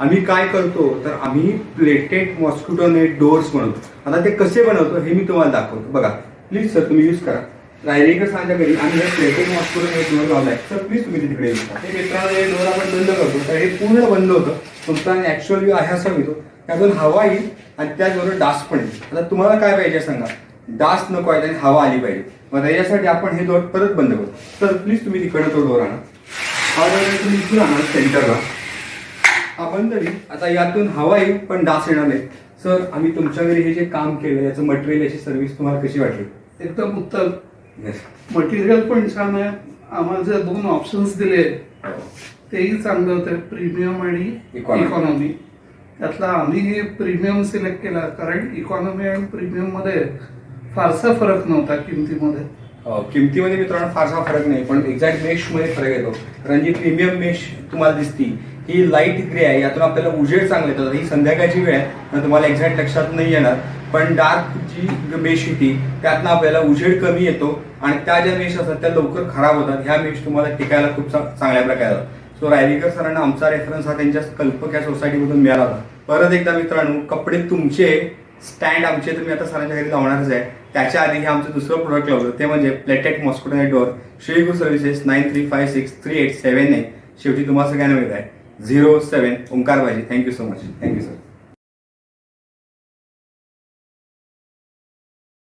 आम्ही काय करतो तर आम्ही प्लेटेड मॉस्किटो नेट डोअर्स बनवतो. आता ते कसे बनवतो हे मी तुम्हाला दाखवतो. बघा प्लीज सर तुम्ही यूज करा. रायरेकर सांच्या घरी आम्ही हे प्लेटेड मॉस्किटो नेट डोअर लावलाय. सर प्लीज तुम्ही तिकडे यूज करा. हे मित्रांनो हे डोअर आपण बंद करतो. तर हे पूर्ण बंद होतं. तुमचा ऍक्च्युअल व्यू आहे असा मिळतो त्यातून हवा येईल आणि त्याचबरोबर डास पण येईल. आता तुम्हाला काय पाहिजे सांगा? डास नको आहे आणि हवा आली पाहिजे. मग त्याच्यासाठी आपण हे डोअर परत बंद करतो तर प्लीज तुम्ही तिकडे तो डोअर आणा. हा डोअर तुम्ही इथून आणा सेंटरला हा बंद होईल आता यातून हवा येईल पण डास येणार नाही सर आम्ही तुमच्या घरी हे जे काम केलं याचं मटेरियल याची सर्व्हिस तुम्हाला कशी वाटली? एकदम उत्तम. मटेरियल पण छान आहे. आम्हाला जे दोन ऑप्शन्स दिले तेही चांगले होते. प्रीमियम आणि Economy. इकॉनॉमी त्यातला आम्ही प्रीमियम सिलेक्ट केला कारण इकॉनॉमी आणि प्रीमियममध्ये फारसा फरक नव्हता किमतीमध्ये. किमतीमध्ये मित्रांनो फारसा फरक नाही पण एक्झॅक्ट मेशमध्ये फरक येतो. कारण जी प्रीमियम मेश तुम्हाला दिसती ही लाइट ग्रे आहे यातून आपल्याला उजेड चांगला येतो. ही संध्याकाळची वेळ आहे तुम्हाला एक्झॅक्ट लक्षात नाही येणार. पण डार्क जी मेश होती त्यातनं आपल्याला उजेड कमी येतो आणि त्या ज्या मेश असतात त्या लवकर खराब होतात. ह्या मेश तुम्हाला टिकायला खूप चांगल्या प्रकारे सो रायलीकर सरांना आमचा रेफरन्स हा त्यांच्या कल्पक या सोसायटीमधून मिळाला होता. परत एकदा मित्रांनो कपडे तुमचे स्टँड आमचे तुम्ही आता सरांच्या घरी लावणारच आहे. त्याच्या आधी हे आमचं दुसरं प्रोडक्ट लावलं. ते म्हणजे pleated mosquito door श्रीगु services nine three five six three eight seven nine शेवटी तुम्हाला सगळ्यांना मिळत आहे. झिरो सेवन ओंकार पाहिजे thank you so much thank you sir